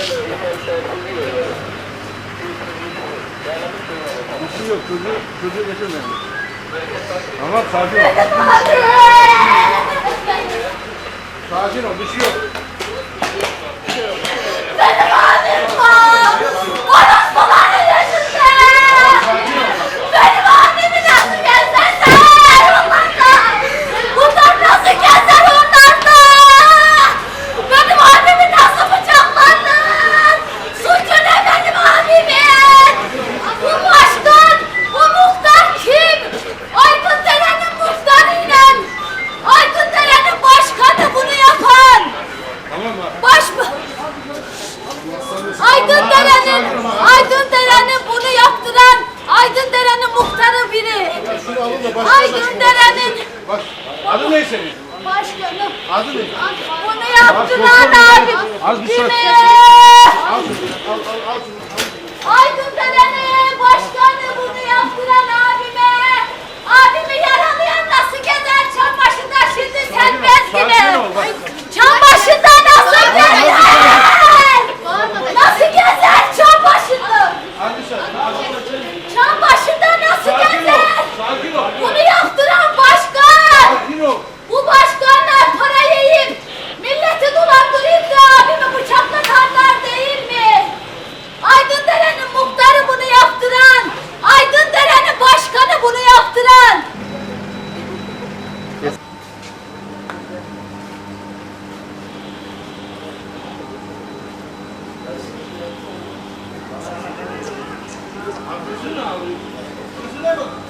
Bir şey yok, çocuğu, çocuğu getirmeyin. Ama sakin ol. Sakin ol, bir şey yok. başkanım. Ay gönderenin. Baş, adı ne senin? Başkanım. Adı ne? Bunu yaptılar abi. Az bir saat. Al, al, al, al. Ay gönderenin. Thank you.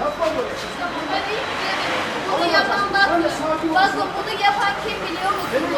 Yapma böyle. Mustafa değil ki. Şey. Bunu yapan bakın. Bakın bunu yapan kim biliyor musunuz?